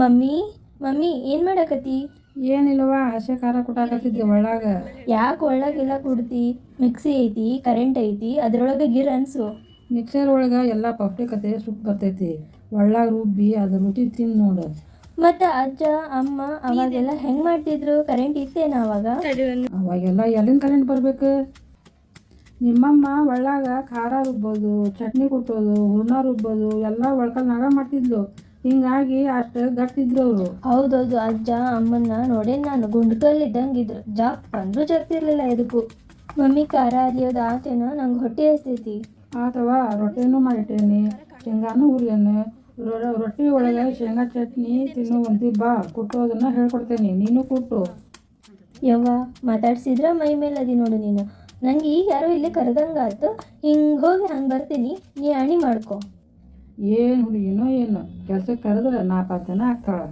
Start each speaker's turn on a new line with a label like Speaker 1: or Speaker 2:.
Speaker 1: Mummy mummy ಏನು ಮಾಡಕತ್ತಿ?
Speaker 2: ಏನಿಲ್ಲವ ಹಸೆ ಖಾರ ಕುಟಾಕತ್ತಿದ್ದೆ ಒಳ್ಳಾಗ
Speaker 1: ಯಾಕೆ ಒಳಗೆಲ್ಲ ಕುಡ್ತಿ? ಮಿಕ್ಸಿ ಐತಿ ಕರೆಂಟ್ ಐತಿ ಅದ್ರೊಳಗೆ ಗಿರ್ ಅನ್ಸು.
Speaker 2: ಮಿಕ್ಸರ್ ಒಳಗೆ ಎಲ್ಲ ಪೌಷ್ಟಿಕತೆ ಸುಪ್ ಬರ್ತೈತಿ. ಒಳ್ಳಾಗ ರುಬ್ಬಿ ಅದು ರುಚಿ ತಿಂದು ನೋಡು.
Speaker 1: ಮತ್ತು ಅಜ್ಜ ಅಮ್ಮ ಅವಾಗೆಲ್ಲ ಹೆಂಗೆ ಮಾಡ್ತಿದ್ರು? ಕರೆಂಟ್ ಇತ್ತೇನ ಅವಾಗ?
Speaker 2: ಅವಾಗೆಲ್ಲ ಎಲ್ಲಿಂದ ಕರೆಂಟ್ ಬರಬೇಕು? ನಿಮ್ಮಮ್ಮ ಒಳ್ಳಾಗ ಖಾರ ರುಬ್ಬೋದು ಚಟ್ನಿ ಕುಟ್ಟೋದು ಹೂರ್ಣ ರುಬ್ಬೋದು ಎಲ್ಲ ಒಳ್ಕಲ್ನಾಗ ಮಾಡ್ತಿದ್ಲು. ಹಿಂಗಾಗಿ ಅಷ್ಟು ಗಟ್ಟಿದ್ರು ಅವರು.
Speaker 1: ಹೌದೌದು ಅಜ್ಜ ಅಮ್ಮನ್ನ ನೋಡಿ ನಾನು ಗುಂಡ್ಕಲ್ಲಿದ್ದಂಗೆ ಇದ್ದಂಗಿದ್ರು ಜಾಪ್ ಅಂದ್ರೂ ಜಗ್ತಿರ್ಲಿಲ್ಲ ಎದಕ್ಕೂ ಮಮ್ಮಿ ಖಾರ ಅರಿಯೋದು ಆತೇನ ನಂಗೆ ಹೊಟ್ಟೆ ಹಸ್ತೈತಿ.
Speaker 2: ಆತವಾ ರೊಟ್ಟಿನೂ ಮಾಡಿಟ್ಟೇನಿ ಶೇಂಗಾನು ಹುರಿಯನ್ನು ರೊಟ್ಟಿ ಒಳಗೆ ಶೇಂಗಾ ಚಟ್ನಿ ತಿನ್ನುವಂತಿ ಬಾ ಕುಟ್ಟೋದನ್ನ ಹೇಳ್ಕೊಡ್ತೇನೆ ನೀನು ಕುಟ್ಟು.
Speaker 1: ಯವ್ವ ಮಾತಾಡ್ಸಿದ್ರ ಮೈ ಮೇಲೆ ಅದಿ ನೋಡು ನೀನು. ನಂಗೆ ಈಗ ಯಾರೋ ಇಲ್ಲಿ ಕರೆದಂಗಾತು ಹಿಂಗೆ ಹೋಗಿ ಹಂಗೆ ಬರ್ತೀನಿ ನೀ ಅಣಿ ಮಾಡ್ಕೊ.
Speaker 2: ಏನು ಹುಡುಗಿನೋ ಏನೋ ಕೆಲ್ಸಕ್ಕೆ ಕರೆದ್ರೆ ಜನ ಆಗ್ತಾಳೆ.